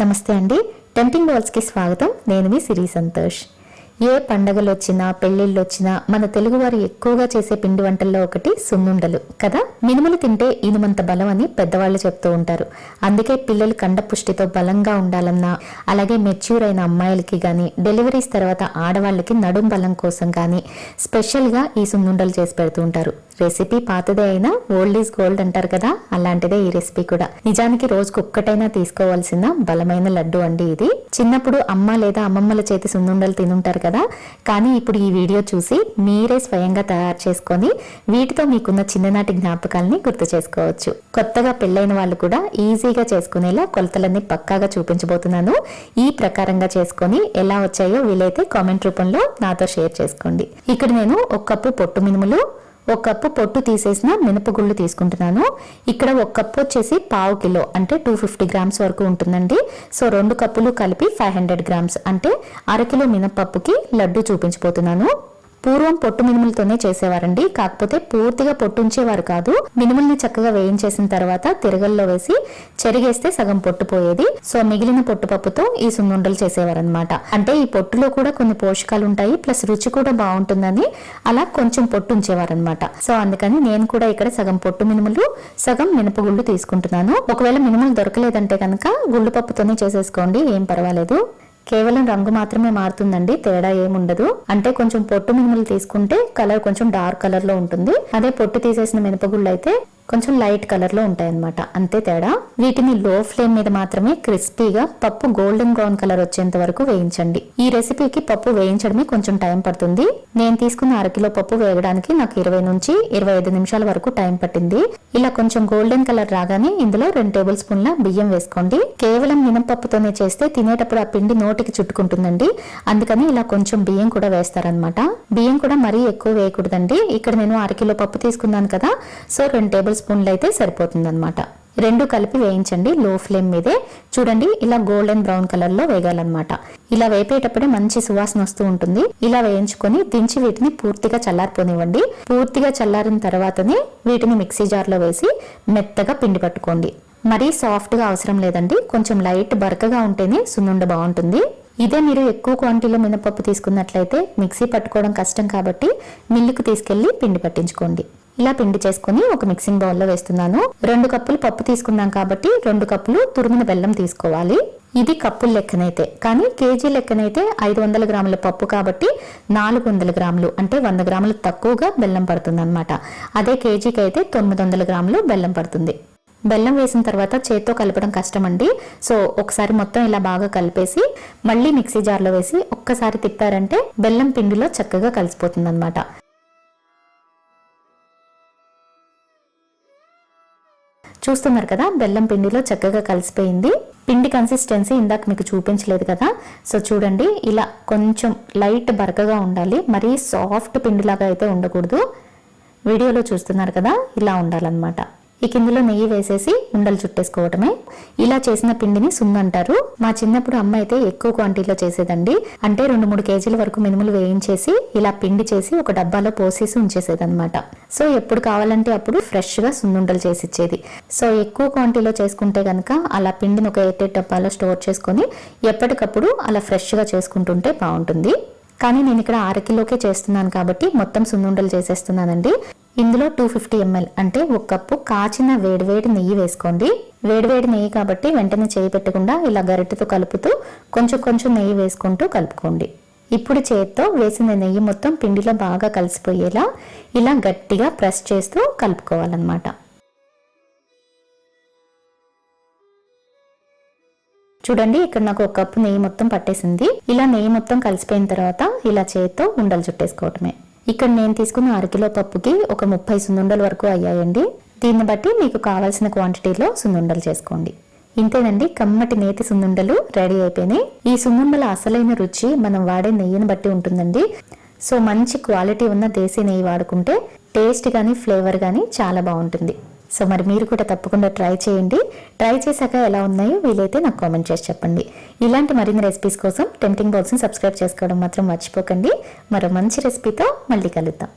నమస్తే అండి. టెంపింగ్ వాల్స్కి స్వాగతం. నేను మీ సిరి సంతోష్. ఏ పండగలు వచ్చినా పెళ్ళిళ్ళు వచ్చినా మన తెలుగువారు ఎక్కువగా చేసే పిండి వంటల్లో ఒకటి సున్నుండలు కదా? మినుములు తింటే ఇనుమంత బలం అని పెద్దవాళ్ళు చెప్తూ ఉంటారు. అందుకే పిల్లలు కండపుష్టితో బలంగా ఉండాలన్నా అలాగే మెచ్యూర్ అయిన అమ్మాయిలకి కానీ డెలివరీస్ తర్వాత ఆడవాళ్ళకి నడుం బలం కోసం కానీ స్పెషల్గా ఈ సున్నుండలు చేసి పెడుతూ ఉంటారు. రెసిపీ పాతదే అయినా ఓల్డ్ ఈజ్ గోల్డ్ అంటారు కదా అలాంటిదే ఈ రెసిపీ కూడా. నిజానికి రోజుకు ఒక్కటైనా తీసుకోవాల్సిన బలమైన లడ్డు అండి ఇది. చిన్నప్పుడు అమ్మ లేదా అమ్మమ్మల చేతి సున్నుండలు తినుంటారు కదా కానీ ఇప్పుడు ఈ వీడియో చూసి మీరే స్వయంగా తయారు చేసుకొని వీటితో మీకున్న చిన్ననాటి జ్ఞాపకాలని గుర్తు చేసుకోవచ్చు. కొత్తగా పెళ్ళైన వాళ్ళు కూడా ఈజీగా చేసుకునేలా కొలతలన్నీ పక్కాగా చూపించబోతున్నాను. ఈ ప్రకారంగా చేసుకొని ఎలా వచ్చాయో వీలైతే కామెంట్ రూపంలో నాతో షేర్ చేసుకోండి. ఇక్కడ నేను ఒక కప్పు పొట్టు మినుములు ఒక కప్పు పొట్టు తీసేసిన మినపగుళ్ళు తీసుకుంటున్నాను. ఇక్కడ ఒక కప్పు వచ్చేసి పావు కిలో అంటే టూ ఫిఫ్టీ గ్రామ్స్ వరకు ఉంటుందండి. సో రెండు కప్పులు కలిపి ఫైవ్ హండ్రెడ్ గ్రామ్స్ అంటే అరకిలో మినపప్పుకి లడ్డు చూపించబోతున్నాను. పూర్వం పొట్టు మినుములతోనే చేసేవారండి. కాకపోతే పూర్తిగా పొట్టు ఉంచేవారు కాదు. మినుముల్ని చక్కగా వేయించేసిన తర్వాత తిరగల్లో వేసి చెరిగేస్తే సగం పొట్టు పోయేది. సో మిగిలిన పొట్టుపప్పుతో ఈ సున్నుండలు చేసేవారనమాట అంటే ఈ పొట్టులో కూడా కొన్ని పోషకాలు ఉంటాయి. ప్లస్ రుచి కూడా బాగుంటుందని అలా కొంచెం పొట్టు ఉంచేవారనమాట సో అందుకని నేను కూడా ఇక్కడ సగం పొట్టు మినుములు సగం మినపగుళ్ళు తీసుకుంటున్నాను. ఒకవేళ మినుములు దొరకలేదంటే కనుక గుళ్ళు పప్పుతోనే చేసేసుకోండి. ఏం పర్వాలేదు. కేవలం రంగు మాత్రమే మారుతుందండి. తేడా ఏముండదు. అంటే కొంచెం పొట్టు మినుములు తీసుకుంటే కలర్ కొంచెం డార్క్ కలర్లో ఉంటుంది. అదే పొట్టు తీసేసిన మినపగుళ్ళు అయితే కొంచెం లైట్ కలర్లో ఉంటాయి అంతే తేడా. వీటిని లో ఫ్లేమ్ మీద మాత్రమే క్రిస్పీగా పప్పు గోల్డెన్ బ్రౌన్ కలర్ వచ్చేంత వరకు వేయించండి. ఈ రెసిపీకి పప్పు వేయించడమే కొంచెం టైం పడుతుంది. నేను తీసుకున్న అరకిలో పప్పు వేయడానికి నాకు ఇరవై నుంచి ఇరవై ఐదు నిమిషాల వరకు టైం పట్టింది. ఇలా కొంచెం గోల్డెన్ కలర్ రాగానే ఇందులో రెండు టేబుల్ స్పూన్ల బియ్యం వేసుకోండి. కేవలం మినపప్పుతోనే చేస్తే తినేటప్పుడు ఆ పిండి నోటికి చుట్టుకుంటుందండి. అందుకని ఇలా కొంచెం బియ్యం కూడా వేస్తారనమాట బియ్యం కూడా మరీ ఎక్కువ వేయకూడదండి. ఇక్కడ నేను అరకిలో పప్పు తీసుకున్నాను కదా. సో రెండు టేబుల్ స్పూన్లు అయితే సరిపోతుందన్నమాట. రెండు కలిపి వేయించండి లో ఫ్లేమ్ మీదే. చూడండి ఇలా గోల్డెన్ బ్రౌన్ కలర్లో వేగాలన్నమాట. ఇలా వేపేటప్పుడే మంచి సువాసన వస్తూ ఉంటుంది. ఇలా వేయించుకొని దించి వీటిని పూర్తిగా చల్లారిపోనివ్వండి. పూర్తిగా చల్లారిన తర్వాతనే వీటిని మిక్సీ జార్లో వేసి మెత్తగా పిండి పట్టుకోండి. మరీ సాఫ్ట్గా అవసరం లేదండి. కొంచెం లైట్ బరకగా ఉంటేనే సున్నుండ బాగుంటుంది. ఇదే మీరు ఎక్కువ క్వాంటిటీలో మినపప్పు తీసుకున్నట్లయితే మిక్సీ పట్టుకోవడం కష్టం కాబట్టి మిల్లుకు తీసుకెళ్ళి పిండి పట్టించుకోండి. ఇలా పిండి చేసుకుని ఒక మిక్సింగ్ బౌల్లో వేస్తున్నాను. రెండు కప్పులు పప్పు తీసుకున్నాం కాబట్టి రెండు కప్పులు తురిమిన బెల్లం తీసుకోవాలి. ఇది కప్పుల లెక్కనైతే. కానీ కేజీ లెక్కనైతే ఐదు వందల గ్రాముల పప్పు కాబట్టి నాలుగు వందల గ్రాములు అంటే వంద గ్రాములు తక్కువగా బెల్లం పడుతుంది అనమాట అదే కేజీకి అయితే తొమ్మిది వందల గ్రాములు బెల్లం పడుతుంది. బెల్లం వేసిన తర్వాత చేత్తో కలపడం కష్టమండి. సో ఒకసారి మొత్తం ఇలా బాగా కలిపేసి మళ్ళీ మిక్సీ జార్లో వేసి ఒక్కసారి తిప్పారంటే బెల్లం పిండిలో చక్కగా కలిసిపోతుంది అనమాట చూస్తున్నారు కదా బెల్లం పిండిలో చక్కగా కలిసిపోయింది. పిండి కన్సిస్టెన్సీ ఇందాక మీకు చూపించలేదు కదా. సో చూడండి ఇలా కొంచెం లైట్ బరకగా ఉండాలి. మరీ సాఫ్ట్ పిండిలాగా అయితే ఉండకూడదు. వీడియోలో చూస్తున్నారు కదా ఇలా ఉండాలన్నమాట. ఈ కిందలో నెయ్యి వేసేసి ఉండలు చుట్టేసుకోవటమే. ఇలా చేసిన పిండిని సున్నంటారు మా చిన్నప్పుడు అమ్మ అయితే ఎక్కువ క్వాంటిటీలో చేసేదండి. అంటే రెండు మూడు కేజీల వరకు మినుములు వేయించేసి ఇలా పిండి చేసి ఒక డబ్బాలో పోసేసి ఉంచేసేది అనమాట సో ఎప్పుడు కావాలంటే అప్పుడు ఫ్రెష్గా సున్నుండలు చేసి ఇచ్చేది. సో ఎక్కువ క్వాంటిటీలో చేసుకుంటే కనుక అలా పిండిని ఒక ఎయిట్ డబ్బాలో స్టోర్ చేసుకొని ఎప్పటికప్పుడు అలా ఫ్రెష్గా చేసుకుంటుంటే బాగుంటుంది. కానీ నేను ఇక్కడ అరకిలోకే చేస్తున్నాను కాబట్టి మొత్తం సున్నుండలు చేసేస్తున్నానండి. ఇందులో టూ ఫిఫ్టీ ఎంఎల్ అంటే ఒక కప్పు కాచిన వేడివేడి నెయ్యి వేసుకోండి. వేడివేడి నెయ్యి కాబట్టి వెంటనే చేయి పెట్టకుండా ఇలా గరిటెతో కలుపుతూ కొంచెం కొంచెం నెయ్యి వేసుకుంటూ కలుపుకోండి. ఇప్పుడు చేత్తో వేసిన నెయ్యి మొత్తం పిండిలో బాగా కలిసిపోయేలా ఇలా గట్టిగా ప్రెస్ చేస్తూ కలుపుకోవాలన్నమాట. చూడండి ఇక్కడ నాకు ఒక కప్పు నెయ్యి మొత్తం పట్టేసింది. ఇలా నెయ్యి మొత్తం కలిసిపోయిన తర్వాత ఇలా చేత్తో ఉండలు చుట్టేసుకోవటమే. ఇక్కడ నేను తీసుకున్న అరకిలో పప్పుకి ఒక ముప్పై సున్నుండల వరకు అయ్యాయండి. దీన్ని బట్టి మీకు కావాల్సిన క్వాంటిటీలో సున్నుండలు చేసుకోండి. ఇంతేనండి కమ్మటి నేతి సున్నుండలు రెడీ అయిపోయినాయి. ఈ సున్నుండల అసలైన రుచి మనం వాడే నెయ్యిని బట్టి ఉంటుందండి. సో మంచి క్వాలిటీ ఉన్న దేశీ నెయ్యి వాడుకుంటే టేస్ట్ కానీ ఫ్లేవర్ కానీ చాలా బాగుంటుంది. సో మరి మీరు కూడా తప్పకుండా ట్రై చేయండి. ట్రై చేశాక ఎలా ఉన్నాయో వీలైతే నాకు కామెంట్ చేసి చెప్పండి. ఇలాంటి మరిన్ని రెసిపీస్ కోసం టెంప్టింగ్ బాక్స్ని సబ్స్క్రైబ్ చేసుకోవడం మాత్రం మర్చిపోకండి. మరో మంచి రెసిపీతో మళ్ళీ కలుద్దాం.